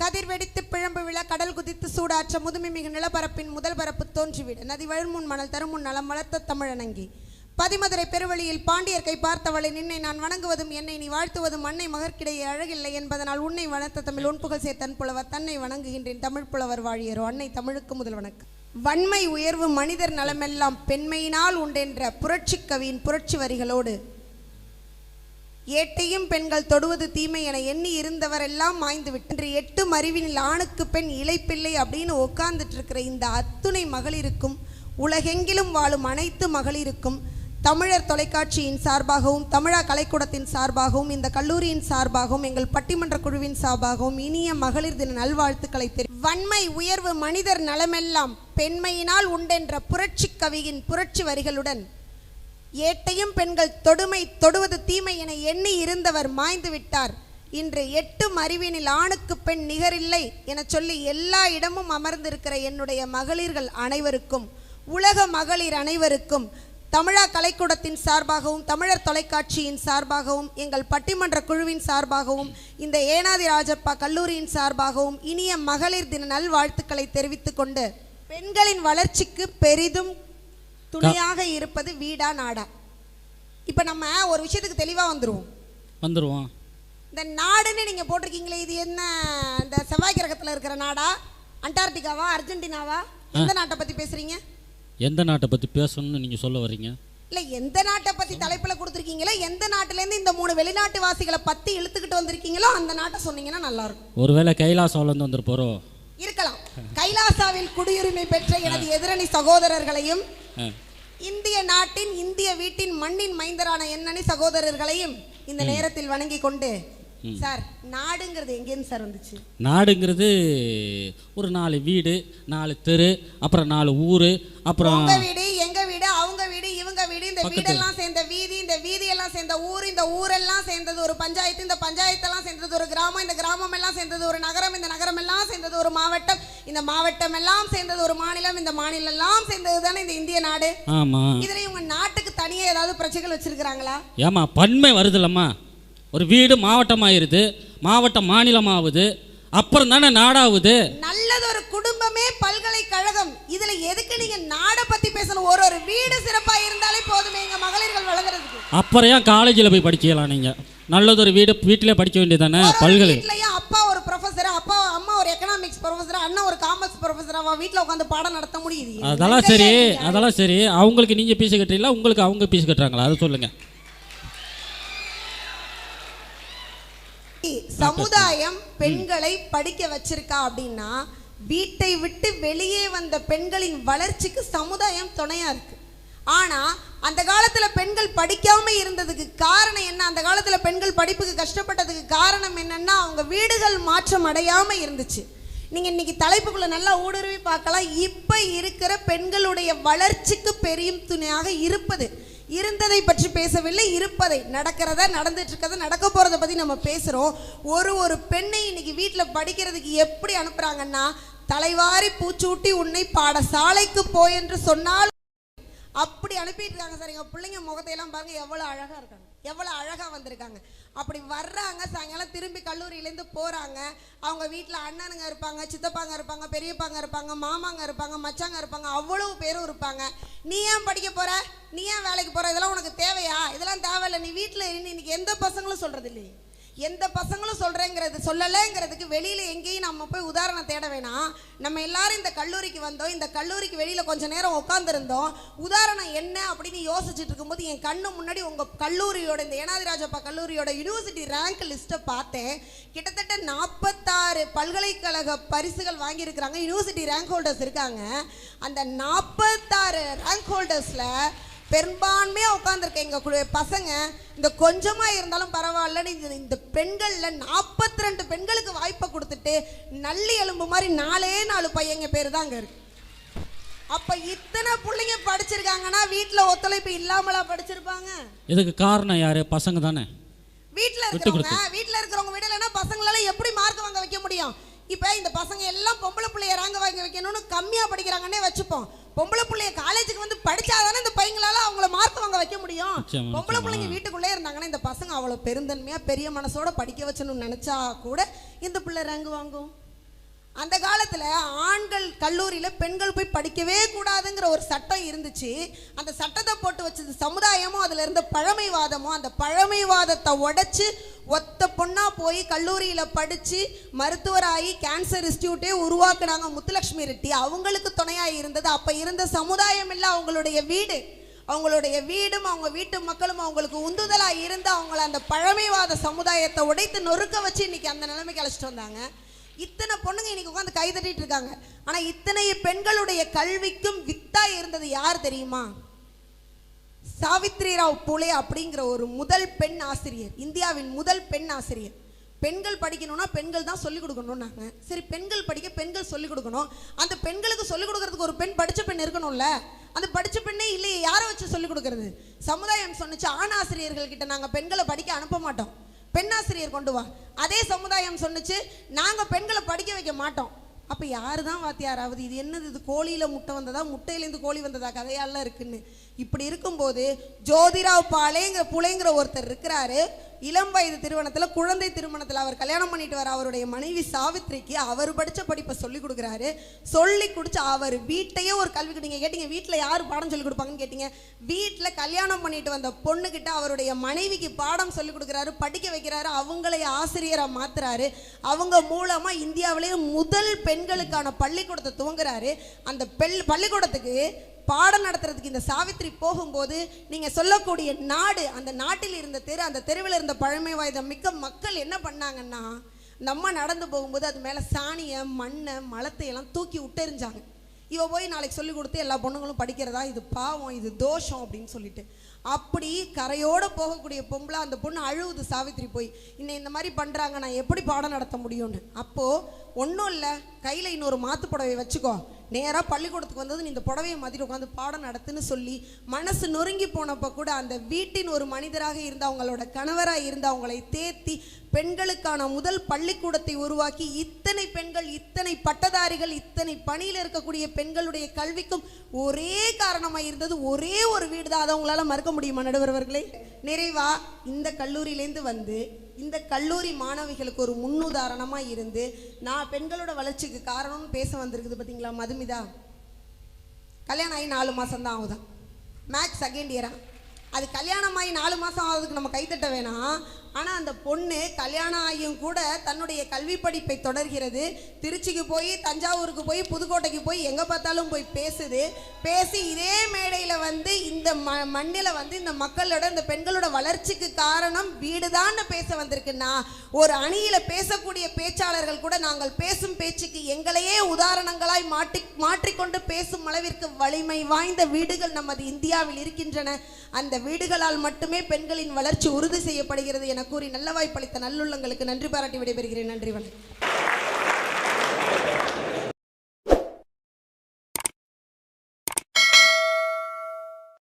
கதிர் வெடித்து பிழம்பு விழ கடல் குதித்து சூடாற்ற முதுமை மிகு நிலப்பரப்பின் முதல் பரப்பு தோன்றிவிட. நதி வழுமுன் மணல் தருமுன் நலம் வளர்த்த தமிழனங்கி. பதிமதுரை பெருவழியில் பாண்டியர் கை பார்த்தவளை நின்னை நான் வணங்குவதும் என்னை நீ வாழ்த்துவதும் அன்னை மகற்கிடையே அழகில்லை என்பதனால் உன்னை வளர்த்த தமிழ் உன்புகழ் சேர்த்தன் புலவர் தன்னை வணங்குகின்றேன் தமிழ் புலவர் வாழியரோ. அன்னை தமிழுக்கு முதல் வணக்கம். வன்மை உயர்வு மனிதர் நலமெல்லாம் பெண்மையினால் உண்டென்ற புரட்சிக் கவியின் புரட்சி வரிகளோடு ஏட்டையும் பெண்கள் தொடுவது தீமை என எண்ணி இருந்தவரெல்லாம் மாய்ந்து விட்டு எட்டு மறிவினில் ஆணுக்கு பெண் இளைப்பிள்ளை அப்படின்னு உட்கார்ந்துட்டு இருக்கிற இந்த அத்துணை மகளிருக்கும் உலகெங்கிலும் வாழும் அனைத்து மகளிருக்கும் தமிழர் தொலைக்காட்சியின் சார்பாகவும் தமிழா கலைக்கூடத்தின் சார்பாகவும் இந்த கல்லூரியின் சார்பாகவும் எங்கள் பட்டிமன்ற குழுவின் சார்பாகவும் இனிய மகளிர் தின நல்வாழ்த்துக்களை தெரி வன்மை உயர்வு மனிதர் நலமெல்லாம் பெண்மையினால் உண்டென்ற புரட்சி கவியின் புரட்சி வரிகளுடன் ஏட்டையும் பெண்கள் தொடுமை தொடுவது தீமை என எண்ணி இருந்தவர் மாய்ந்து விட்டார். இன்று எட்டும் அறிவினில் ஆணுக்கு பெண் நிகரில்லை என சொல்லி எல்லா இடமும் அமர்ந்திருக்கிற என்னுடைய மகளிர்கள் அனைவருக்கும் உலக மகளிர் அனைவருக்கும் தமிழா கலைக்கூடத்தின் சார்பாகவும் தமிழர் தொலைக்காட்சியின் சார்பாகவும் எங்கள் பட்டிமன்ற குழுவின் சார்பாகவும் இந்த ஏனாதி ராஜப்பா கல்லூரியின் சார்பாகவும் இனிய மகளிர் தின நல்வாழ்த்துக்களை தெரிவித்துக்கொண்டு பெண்களின் வளர்ச்சிக்கு பெரிதும் துணையாக இருப்பது வீடா நாடா. இப்போ நம்ம ஒரு விஷயத்துக்கு தெளிவாக வந்துருவோம். வந்துடுவோம் இந்த நாடுன்னு நீங்கள் போட்டிருக்கீங்களே இது என்ன இந்த செவ்வாய் கிரகத்தில் இருக்கிற நாடா? அண்டார்டிகாவா அர்ஜென்டினாவா? எந்த நாட்டை பற்றி பேசுறீங்க? எந்த நாட்டை பற்றி பேசணும்னு நீங்கள் சொல்ல வர்றீங்க? இல்லை எந்த நாட்டை பற்றி தலைப்பில் கொடுத்துருக்கீங்களோ? எந்த நாட்டிலேருந்து இந்த மூணு வெளிநாட்டு வாசிகளை பற்றி இழுத்துக்கிட்டு வந்திருக்கீங்களோ அந்த நாட்டை சொன்னீங்கன்னா நல்லா இருக்கும் ஒருவேளை கைலாசாவிலேருந்து வந்துட போகிறோம் இருக்கலாம். கைலாசாவில் குடியுரிமை பெற்ற எனது எதிரணி சகோதரர்களையும் இந்திய நாட்டின் இந்திய வீட்டின் மண்ணின் மைந்தரான எண்ணனி சகோதரர்களையும் இந்த நேரத்தில் வணங்கி கொண்டு சார் நாடுங்கிறது எங்கேருந்து சார் வந்துச்சு? நாடுங்கிறது ஒரு நாலு வீடு நாலு தெரு அப்புறம் நாலு ஊர் அப்புறம் உங்க வீடு எங்க வீடு அவங்க வீடு இவங்க வீடு இந்த வீடெல்லாம் சேர்ந்த சேர்ந்த ஊர் இந்த ஊரெல்லாம் சேர்ந்தது ஒரு பஞ்சாயத்து இந்த பஞ்சாயத்தெல்லாம் சேர்ந்தது ஒரு கிராமம் இந்த கிராமம் எல்லாம் சேர்ந்தது ஒரு நகரம் இந்த நகரம் எல்லாம் சேர்ந்தது ஒரு மாவட்டம் இந்த மாவட்டம் எல்லாம் சேர்ந்தது ஒரு மாநிலம் இந்த மாநிலம் எல்லாம் சேர்ந்தது தானே இந்த இந்திய நாடு? ஆமாம் இதுல இவங்க நாட்டுக்கு தனியா ஏதாவது பிரச்சனைகள் வச்சிருக்காங்களா ஏமா பன்மை வருதுல்லம்மா. ஒரு வீடு மாவட்டமாயிருது மாவட்டம் மாநிலமாகுது அப்புறம் தானே நாடாகுது நல்லதொரு குடும்பமே பல்கலைக்கழகம். இதுல எதுக்கு நீங்க நாடை பத்தி பேசணும்? ஒரு ஒரு வீடு சிறப்பா அப்புறம் ஏன் காலேஜில் போய் படிக்கலாம் நீங்கள் நல்லதொரு வீடு வீட்டிலே படிக்க வேண்டியதானே பல்கலை. வீட்லயும் அப்பா ஒரு ப்ரொஃபசர் அப்பா அம்மா ஒரு எக்கனாமிக்ஸ் ப்ரொஃபசர் அண்ணன் ஒரு காமர்ஸ் ப்ரொஃபசர் அவன் வீட்ல உட்காந்து பாடம் நடத்த முடியுது. அதெல்லாம் சரி அதெல்லாம் சரி. அவங்களுக்கு நீங்கள் பீஸ் கட்டுறீங்களா? உங்களுக்கு அவங்க பீஸ் கட்டுறாங்களா? அதை சொல்லுங்கள் சமுதாயம் பெண்களை படிக்க வச்சிருக்கா அப்படின்னா வீட்டை விட்டு வெளியே வந்த பெண்களின் வளர்ச்சிக்கு சமுதாயம் துணையா இருக்கு. ஆனால் அந்த காலத்தில் பெண்கள் படிக்காமல் இருந்ததுக்கு காரணம் என்ன? அந்த காலத்தில் பெண்கள் படிப்புக்கு கஷ்டப்பட்டதுக்கு காரணம் என்னன்னா அவங்க வீடுகள் மாற்றம் அடையாமல் இருந்துச்சு. நீங்கள் இன்றைக்கி தலைப்புக்குள்ளே நல்லா ஊடுருவி பார்க்கலாம். இப்போ இருக்கிற பெண்களுடைய வளர்ச்சிக்கு பெரியும் துணையாக இருப்பது இருந்ததை பற்றி பேசவில்லை இருப்பதை. நடக்கிறத நடந்துட்டு இருக்கிறத நடக்க போகிறத பற்றி நம்ம பேசுகிறோம் ஒரு ஒரு பெண்ணை இன்னைக்கு வீட்டில் படிக்கிறதுக்கு எப்படி அனுப்புகிறாங்கன்னா தலைவாரி பூச்சூட்டி உன்னை பாடசாலைக்கு போய் என்று சொன்னால் அப்படி அனுப்பிட்டு இருக்காங்க சார். எங்கள் பிள்ளைங்க முகத்தையெல்லாம் பாருங்க எவ்வளோ அழகாக இருக்காங்க. எவ்வளோ அழகாக வந்திருக்காங்க. அப்படி வர்றாங்க சாயங்காலம் திரும்பி கல்லூரியிலேருந்து போகிறாங்க அவங்க வீட்டில் அண்ணனுங்க இருப்பாங்க சித்தப்பாங்க இருப்பாங்க பெரியப்பாங்க இருப்பாங்க மாமாங்க இருப்பாங்க மச்சாங்க இருப்பாங்க அவ்வளவு பேரும் இருப்பாங்க. நீ ஏன் படிக்க போகிற நீ ஏன் வேலைக்கு போகிற இதெல்லாம் உனக்கு தேவையா? இதெல்லாம் தேவையில்லை. நீ வீட்டில் இன்னைக்கு எந்த பசங்களும் சொல்கிறது இல்லையே எந்த பசங்களும் சொல்கிறேங்கிறது சொல்லலைங்கிறதுக்கு வெளியில் எங்கேயும் நம்ம போய் உதாரணம் தேட வேணாம். நம்ம எல்லாரும் இந்த கல்லூரிக்கு வந்தோம். இந்த கல்லூரிக்கு வெளியில் கொஞ்சம் நேரம் உட்காந்துருந்தோம் உதாரணம் என்ன அப்படின்னு யோசிச்சுட்டு இருக்கும்போது என் கண்ணு முன்னாடி உங்கள் கல்லூரியோட இந்த ஏனாதிராஜப்பா கல்லூரியோட யூனிவர்சிட்டி ரேங்க் லிஸ்ட்டை பார்த்தேன். கிட்டத்தட்ட நாற்பத்தாறு பல்கலைக்கழக பரிசுகள் வாங்கியிருக்கிறாங்க. யூனிவர்சிட்டி ரேங்க் ஹோல்டர்ஸ் இருக்காங்க. அந்த நாற்பத்தாறு ரேங்க் ஹோல்டர்ஸில் பெரும்பான்மையாக உட்காந்துருக்க எங்கள் பசங்க இந்த கொஞ்சமாக இருந்தாலும் பரவாயில்லன்னு இந்த இந்த பெண்களில் நாற்பத்தி ரெண்டு பெண்களுக்கு வாய்ப்பை கொடுத்துட்டு நல்லி எலும்பு மாதிரி நாலே நாலு பையங்க பேர் தான் அங்கே இருக்கு. அப்போ இத்தனை பிள்ளைங்க படிச்சிருக்காங்கன்னா வீட்டில் ஒத்துழைப்பு இல்லாமலா படிச்சிருப்பாங்க? இதுக்கு காரணம் யார்? பசங்க தானே. வீட்டில் இருக்கிறவங்க வீட்டில் இருக்கிறவங்க விடலைன்னா பசங்களால எப்படி மார்க் வாங்க வைக்க முடியும்? இப்போ இந்த பசங்க எல்லாம் பொம்பளை பிள்ளைய ரேங்க வாங்கி வைக்கணும்னு கம்மியாக படிக்கிறாங்கன்னே வச்சுப்போம். பொம்பளை பிள்ளைய காலேஜுக்கு வந்து படிச்சாதானே இந்த பையங்களால அவங்கள மார்க் வாங்க வைக்க முடியும். பொம்பளை பிள்ளைங்க வீட்டுக்குள்ளே இருந்தாங்கன்னா இந்த பசங்க அவ்வளோ பெருந்தன்மையாக பெரிய மனசோட படிக்க வச்சணும்னு நினச்சா கூட இந்த பிள்ளை ரேங்க் வாங்கும். அந்த காலத்தில் ஆண்கள் கல்லூரியில் பெண்கள் போய் படிக்கவே கூடாதுங்கிற ஒரு சட்டம் இருந்துச்சு. அந்த சட்டத்தை போட்டு வச்சது சமுதாயமும் அதில் இருந்த பழமைவாதமும் அந்த பழமைவாதத்தை உடைச்சி ஒத்த பொண்ணாக போய் கல்லூரியில் படித்து மருத்துவராகி கேன்சர் இன்ஸ்டியூட்டே உருவாக்குனாங்க முத்துலக்ஷ்மி ரெட்டி. அவங்களுக்கு துணையாக இருந்தது. அப்போ இருந்த சமுதாயம் இல்லை அவங்களுடைய வீடு. அவங்களுடைய வீடும் அவங்க வீட்டு மக்களும் அவங்களுக்கு உந்துதலாக இருந்து அவங்கள அந்த பழமைவாத சமுதாயத்தை உடைத்து நொறுக்க வச்சு இன்னைக்கு அந்த நிலைமைக்கு அழைச்சிட்டு வந்தாங்க. இத்தனை பொண்ணுங்க இன்னைக்கு உட்காந்து கை தட்டிட்டு இருக்காங்க. ஆனா இத்தனை பெண்களுடைய கல்விக்கும் வித்தா இருந்தது யார் தெரியுமா? சாவித்ரி ராவ் புலே அப்படிங்கிற ஒரு முதல் பெண் ஆசிரியர். இந்தியாவின் முதல் பெண் ஆசிரியர். பெண்கள் படிக்கணும்னா பெண்கள் தான் சொல்லிக் கொடுக்கணும்னாங்க. சரி பெண்கள் படிக்க பெண்கள் சொல்லிக் கொடுக்கணும். அந்த பெண்களுக்கு சொல்லிக் கொடுக்கறதுக்கு ஒரு பெண் படிச்ச பெண் இருக்கணும்ல? அந்த படிச்ச பெண்ணே இல்லையே யாரை வச்சு சொல்லிக் கொடுக்கறது? சமுதாயம் சொன்னுச்சு ஆண் ஆசிரியர்கள் கிட்ட நாங்க பெண்களை படிக்க அனுப்ப மாட்டோம். பெண்ணாசிரியர் கொண்டு வா. அதே சமுதாயம் சொன்னுச்சு நாங்கள் பெண்களை படிக்க வைக்க மாட்டோம். அப்போ யாரு தான் வாத்தியாராவது இது என்னது இது கோழியில் முட்டை வந்ததா முட்டையிலேருந்து கோழி வந்ததா கதையாலாம் இருக்குன்னு. இப்படி இருக்கும்போது ஜோதிராவ் பாலேங்கிற புலைங்கிற ஒருத்தர் இருக்கிறாரு. இளம் வயது திருமணத்தில் குழந்தை திருமணத்தில் அவர் கல்யாணம் பண்ணிட்டு வர அவருடைய மனைவி சாவித்ரிக்கு அவர் படித்த படிப்பை சொல்லி கொடுக்குறாரு. சொல்லி கொடுத்து அவர் வீட்டையே ஒரு கல்விக்கு நீங்கள் கேட்டீங்க வீட்டில் யார் பாடம் சொல்லி கொடுப்பாங்கன்னு கேட்டீங்க. வீட்டில் கல்யாணம் பண்ணிட்டு வந்த பொண்ணுக்கிட்ட அவருடைய மனைவிக்கு பாடம் சொல்லி கொடுக்குறாரு படிக்க வைக்கிறாரு அவங்களைய ஆசிரியராக மாத்துறாரு. அவங்க மூலமாக இந்தியாவிலேயே முதல் பெண்களுக்கான பள்ளிக்கூடத்தை துவங்குறாரு. அந்த பெல் பள்ளிக்கூடத்துக்கு பாடம் நடத்துறதுக்கு இந்த சாவித்திரி போகும்போது நீங்க சொல்லக்கூடிய நாடு அந்த நாட்டில் இருந்த தெரு அந்த தெருவில் இருந்த பழமை வாய்ந்த மிக்க மக்கள் என்ன பண்ணாங்கன்னா நம்ம நடந்து போகும்போது அது மேல சாணியை மண்ணை மலத்தை எல்லாம் தூக்கி விட்டெறிஞ்சாங்க. இவ போய் நாளைக்கு சொல்லி கொடுத்து எல்லா பொண்ணுங்களும் படிக்கிறதா? இது பாவம் இது தோஷம் அப்படின்னு சொல்லிட்டு. அப்படி கரையோட போகக்கூடிய பொம்பளை அந்த பொண்ணு அழுவுது சாவித்திரி போய். இன்னை இந்த மாதிரி பண்றாங்க நான் எப்படி பாடம் நடத்த முடியும்னு? அப்போ ஒன்றும் இல்லை. கையில் இன்னொரு மாத்து புடவை வச்சுக்கோ. நேராக பள்ளிக்கூடத்துக்கு வந்தது நீ இந்த புடவையை மாற்றிட்டு உட்காந்து பாடம் நடத்துன்னு சொல்லி மனசு நொறுங்கி போனப்போ கூட அந்த வீட்டின் ஒரு மனிதராக இருந்து அவங்களோட கணவராக இருந்து அவங்களை தேத்தி பெண்களுக்கான முதல் பள்ளிக்கூடத்தை உருவாக்கி இத்தனை பெண்கள் இத்தனை பட்டதாரிகள் இத்தனை பணியில் இருக்கக்கூடிய பெண்களுடைய கல்விக்கும் ஒரே காரணமாக இருந்தது. ஒரே ஒரு வீடு தான் அதை உங்களால மறுக்க முடியுமா நடுவர்களே நிறைவா இந்த கல்லூரியிலேருந்து வந்து இந்த கல்லூரி மாணவிகளுக்கு ஒரு முன்னுதாரணமாக இருந்து நான் பெண்களோட வளர்ச்சிக்கு காரணம்னு பேச வந்திருக்குது பார்த்தீங்களா மதுமிதா? கல்யாணம் ஆகி நாலு மாதம் தான் ஆகுதான் மேக்ஸ் செகண்ட் இயரா அது கல்யாணம் ஆகி நாலு மாதம் ஆகுதுக்கு நம்ம கைத்தட்ட வேணாம். ஆனால் அந்த பொண்ணு கல்யாணம் ஆகியும் கூட தன்னுடைய கல்வி படிப்பை தொடர்கிறது. திருச்சிக்கு போய் தஞ்சாவூருக்கு போய் புதுக்கோட்டைக்கு போய் எங்கே பார்த்தாலும் போய் பேசுது. பேசி இதே மேடையில் வந்து இந்த ம மண்ணில் வந்து இந்த மக்களோட இந்த பெண்களோட வளர்ச்சிக்கு காரணம் வீடுதான்னு பேச வந்திருக்குன்னா ஒரு அணியில் பேசக்கூடிய பேச்சாளர்கள் கூட நாங்கள் பேசும் பேச்சுக்கு எங்களையே உதாரணங்களாய் மாற்றி மாற்றிக்கொண்டு பேசும் அளவிற்கு வலிமை வாய்ந்த வீடுகள் நமது இந்தியாவில் இருக்கின்றன. அந்த வீடுகளால் மட்டுமே பெண்களின் வளர்ச்சி உறுதி செய்யப்படுகிறது என என கூறி நல்ல வாய்ப்பளித்த நல்லுள்ளங்களுக்கு நன்றி பாராட்டி விடைபெறுகிறேன். நன்றி வணக்கம்.